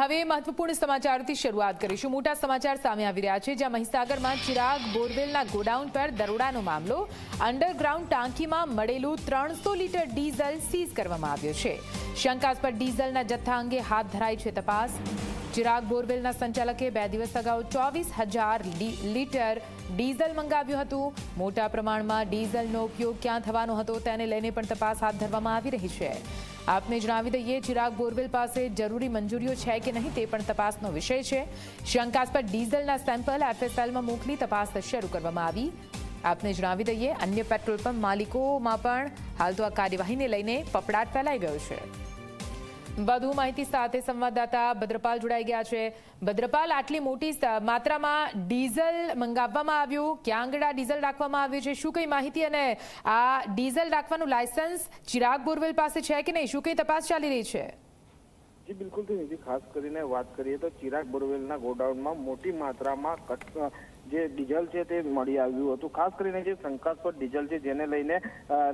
હવે મહત્વપૂર્ણ સમાચારથી શરૂઆત કરીશું. મોટા સમાચાર સામે આવી રહ્યા છે, જ્યાં મહીસાગરમાં ચિરાગ બોરવેલના ગોડાઉન પર દરોડાનો મામલો. અંડરગ્રાઉન્ડ ટાંકીમાં મળેલું ત્રણસો લીટર ડીઝલ સીઝ કરવામાં આવ્યો છે. શંકાસ્પદ ડીઝલના જથ્થા અંગે હાથ ધરાઈ છે તપાસ. ચિરાગ બોરવેલના સંચાલકે બે દિવસ અગાઉ ચોવીસ હજાર લીટર ડીઝલ મંગાવ્યું હતું. મોટા પ્રમાણમાં ડીઝલનો ઉપયોગ ક્યાં થવાનો હતો તેને લઈને પણ તપાસ હાથ ધરવામાં આવી રહી છે. આપને જણાવી દઈએ, ચિરાગ બોરવેલ પાસે જરૂરી મંજૂરીઓ છે કે નહીં તે પણ તપાસનો વિષય છે. શંકાસ્પદ ડીઝલના સેમ્પલ એફએસએલમાં મોકલી તપાસ શરૂ કરવામાં આવી. આપને જણાવી દઈએ, અન્ય પેટ્રોલ પંપ માલિકોમાં પણ હાલ તો આ કાર્યવાહીને લઈને પપડાટ ફેલાઈ ગયો છે. વધુ માહિતી સાથે સંવાદદાતા ભદ્રપાલ જોડાઈ ગયા છે. ભદ્રપાલ, આટલી મોટી માત્રામાં ડીઝલ મંગાવવામાં આવ્યું. ક્યાં આગળ ડીઝલ રાખવામાં આવ્યું છે? શું કઈ માહિતી અને આ ડીઝલ રાખવાનું લાયસન્સ ચિરાગ બોરવેલ પાસે છે કે નહીં? શું કઈ તપાસ ચાલી રહી છે? જી, બિલકુલ નિધિ ખાસ કરીને વાત કરીએ તો ચિરાગ બોરવેલના ગોડાઉનમાં મોટી માત્રામાં જે ડીઝલ છે તે મળી આવ્યું હતું. ખાસ કરીને જે શંકાસ્પદ ડીઝલ છે જેને લઈને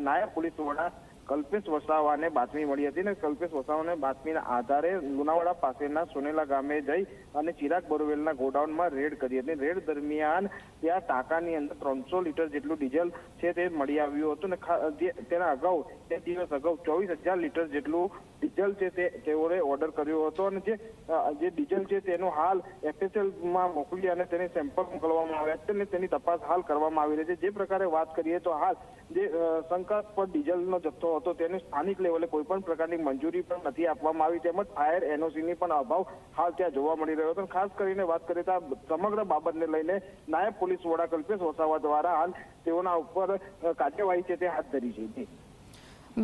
નાયબ પોલીસ વડા કલ્પેશ વસાવાને બાતમી મળી હતી ને કલ્પેશ વસાવાને બાતમીના આધારે લુણાવાડા પાસેના સોનેલા ગામે જઈ અને ચિરાગ બોરવેલના ગોડાઉનમાં રેડ કરી હતી. રેડ દરમિયાન ત્યાં ટાંકાની અંદર ત્રણસો લીટર જેટલું ડીઝલ છે તે મળી આવ્યું હતું ને તેના અગાઉ, તે દિવસ અગાઉ ચોવીસ હજાર લીટર જેટલું ડીઝલ છે તે તેઓએ ઓર્ડર કર્યો હતો અને જે જે ડીઝલ છે તેનો હાલ એફએસએલમાં મોકલી અને તેને સેમ્પલ મોકલવામાં આવ્યા છે અને તેની તપાસ હાલ કરવામાં આવી રહી છે. જે પ્રકારે વાત કરીએ તો હાલ જે શંકાસ્પદ ડીઝલનો જથ્થો હતો, તેને સ્થાનિક લેવલે કોઈ પણ પ્રકારની મંજૂરી પણ નથી આપવામાં આવી. તેમજ ફાયર એનઓસીની પણ અભાવ હાલ ત્યાં જોવા મળી રહ્યો હતો. ખાસ કરીને વાત કરીએ તો સમગ્ર બાબતને લઈને નાયબ પોલીસ વડા કલ્પેશ વસાવા દ્વારા હાલ તેઓના ઉપર કાર્યવાહી છે તે હાથ ધરી છે.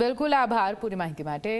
બિલકુલ આભાર. પૂરી માહિતી માટે